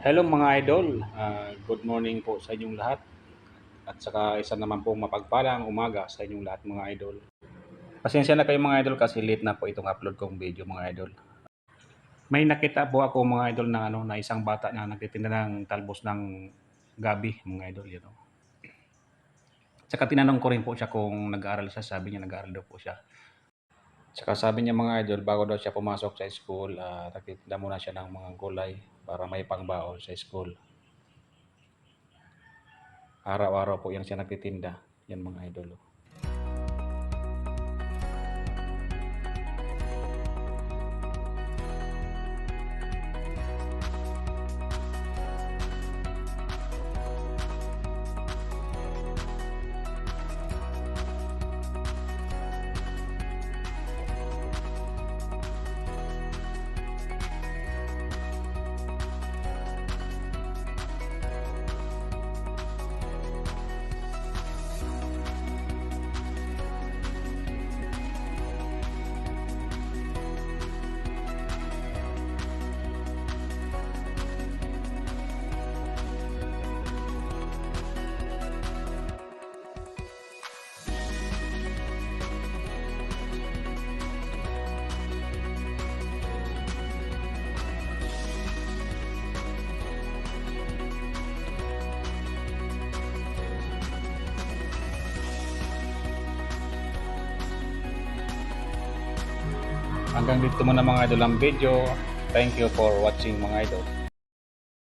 Hello mga idol, Ah, good morning po sa inyong lahat at saka isa naman pong mapagpalang umaga sa inyong lahat mga idol. Pasensya na kayo mga idol kasi late na po itong upload kong video mga idol. May nakita po ako mga idol na ano na isang bata na nagtitinda ng talbos ng gabi mga idol you know. Tsaka tinanong ko rin po siya kung nag-aaral siya, sabi niya nag-aaral daw po siya. Tsaka sabi niya mga idol, bago daw siya pumasok sa school, uh, nagtitinda muna siya ng mga gulay para may pangbaon sa school. Araw-araw po yan siya nagtitinda. Yan mga idol. Hanggang dito muna mga idol ang video. Thank you for watching mga idol.